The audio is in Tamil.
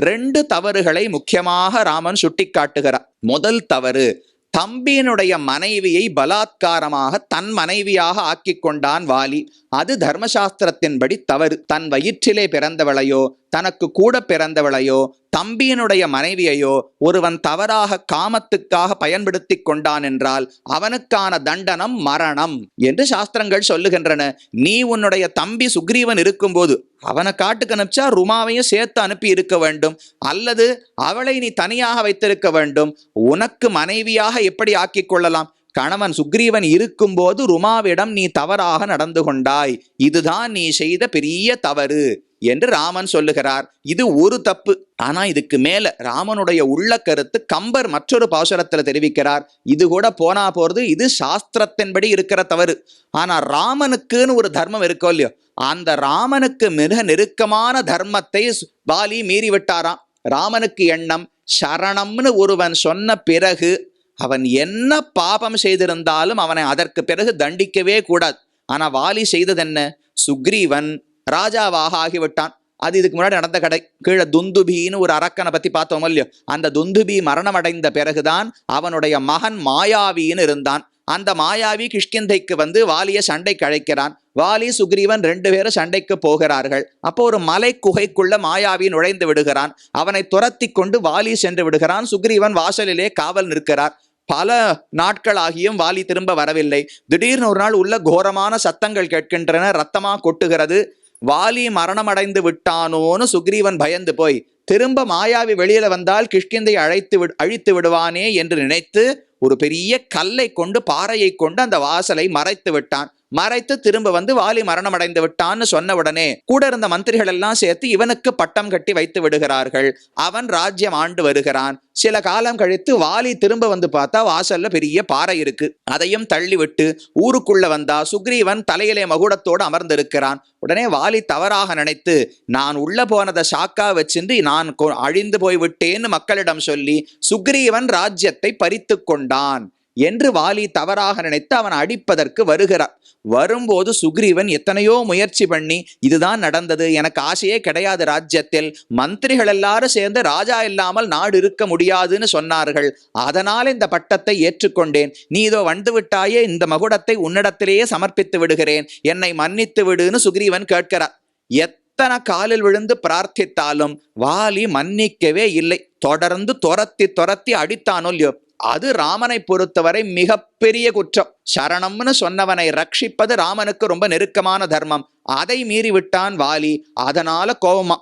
ரெண்டு தவறுகளை முக்கியமாக ராமன் சுட்டிக்காட்டுகிறார். முதல் தவறு தம்பியினுடைய மனைவியை பலாத்காரமாக தன் மனைவியாக ஆக்கிக் கொண்டான் வாலி. அது தர்மசாஸ்திரத்தின்படி தவறு. தன் வயிற்றிலே பிறந்தவளையோ தனக்கு கூட பிறந்தவளையோ தம்பியினுடைய மனைவியையோ ஒருவன் தவறாக காமத்துக்காக பயன்படுத்தி கொண்டான் என்றால் அவனுக்கான தண்டனம் மரணம் என்று சாஸ்திரங்கள் சொல்லுகின்றன. நீ உன்னுடைய தம்பி சுக்ரீவன் இருக்கும்போது அவனை காட்டுக்கு அனுப்பிச்சா ருமாவையும் சேர்த்து அனுப்பி இருக்க வேண்டும். அல்லது அவளை நீ தனியாக வைத்திருக்க வேண்டும். உனக்கு மனைவியாக எப்படி ஆக்கிக் கொள்ளலாம்? கணவன் சுக்ரீவன் இருக்கும்போது ருமாவிடம் நீ தவறாக நடந்து கொண்டாய். இதுதான் நீ செய்த பெரிய தவறு. என்று ராமன் சொல்லுகிறார். இது ஒரு தப்பு. ஆனா இதுக்கு மேல ராமனுடைய உள்ள கருத்து கம்பர் மற்றொரு பாசுரத்துல தெரிவிக்கிறார். இது கூட போனா போறது இது சாஸ்திரத்தின்படி இருக்கிற தவறு. ஆனா ராமனுக்குன்னு ஒரு தர்மம் இருக்கோ இல்லையோ அந்த ராமனுக்கு மிக நெருக்கமான தர்மத்தை வாலி மீறி விட்டாராம். ராமனுக்கு எண்ணம் சரணம்னு ஒருவன் சொன்ன பிறகு அவன் என்ன பாபம் செய்திருந்தாலும் அவனை அதற்கு பிறகு தண்டிக்கவே கூடாது. ஆனா வாலி செய்தது என்ன சுக்ரீவன் ராஜாவாக ஆகிவிட்டான். அது இதுக்கு முன்னாடி நடந்த கடை கீழே துந்துபின்னு ஒரு அரக்கனை பத்தி பார்த்தோம் இல்லையோ? அந்த துந்துபி மரணம் அடைந்த பிறகுதான் அவனுடைய மகன் மாயாவின்னு இருந்தான். அந்த மாயாவி கிஷ்கிந்தைக்கு வந்து வாலிய சண்டைக்கு அழைக்கிறான். வாலி சுக்ரீவன் ரெண்டு பேரும் சண்டைக்கு போகிறார்கள். அப்போ ஒரு மலை குகைக்குள்ள மாயாவி நுழைந்து விடுகிறான். அவனை துரத்தி கொண்டு வாலி சென்று விடுகிறான். சுக்ரீவன் வாசலிலே காவல் நிற்கிறார். பல நாட்கள் ஆகியும் வாலி திரும்ப வரவில்லை. திடீர்னு ஒரு நாள் உள்ள கோரமான சத்தங்கள் கேட்கின்றன. ரத்தமா கொட்டுகிறது. வாலி மரணமடைந்து விட்டானோன்னு சுக்ரீவன் பயந்து போய் திரும்ப மாயாவி வெளியில வந்தால் கிஷ்கிந்தை அழைத்து விடு அழித்து விடுவானே என்று நினைத்து ஒரு பெரிய கல்லை கொண்டு பாறையை கொண்டு அந்த வாசலை மறைத்து விட்டான். மறைத்து திரும்ப வந்து வாலி மரணம் அடைந்து விட்டான்னு சொன்ன உடனே கூட இருந்த மந்திரிகள் எல்லாம் சேர்த்து இவனுக்கு பட்டம் கட்டி வைத்து விடுகிறார்கள். அவன் ராஜ்யம் ஆண்டு வருகிறான். சில காலம் கழித்து வாலி திரும்ப வந்து பார்த்தா வாசல்ல பெரிய பாறை இருக்கு. அதையும் தள்ளி விட்டு ஊருக்குள்ள வந்தா சுக்ரீவன் தலையிலே மகுடத்தோடு அமர்ந்திருக்கிறான். உடனே வாலி தவறாக நினைத்து நான் உள்ள போனதை சாக்கா வச்சிருந்து நான் கொ- அழிந்து போய் விட்டேன்னு மக்களிடம் சொல்லி சுக்ரீவன் ராஜ்யத்தை பறித்து கொண்டான். என்று வாலி தவறாக நினைத்து அவன் அடிப்பதற்கு வருகிறார். வரும்போது சுக்ரீவன் எத்தனையோ முயற்சி பண்ணி இதுதான் நடந்தது எனக்கு ஆசையே கிடையாது ராஜ்யத்தில். மந்திரிகள் எல்லாரும் சேர்ந்து ராஜா இல்லாமல் நாடு இருக்க முடியாதுன்னு சொன்னார்கள். அதனால் இந்த பட்டத்தை ஏற்றுக்கொண்டேன். நீ இதோ வந்து விட்டாயே இந்த மகுடத்தை உன்னிடத்திலேயே சமர்ப்பித்து விடுகிறேன். என்னை மன்னித்து விடுன்னு சுக்ரீவன் கேட்கிறார். எத்தனை காலில் விழுந்து பிரார்த்தித்தாலும் வாலி மன்னிக்கவே இல்லை. தொடர்ந்து துரத்தி துரத்தி அடித்தானோ இல்லையோ? அது ராமனை பொறுத்தவரை மிகப்பெரிய குற்றம். சரணம்னு சொன்னவனை ரட்சிப்பது ராமனுக்கு ரொம்ப நெருக்கமான தர்மம். அதை மீறி விட்டான் வாலி. அதனால கோபமா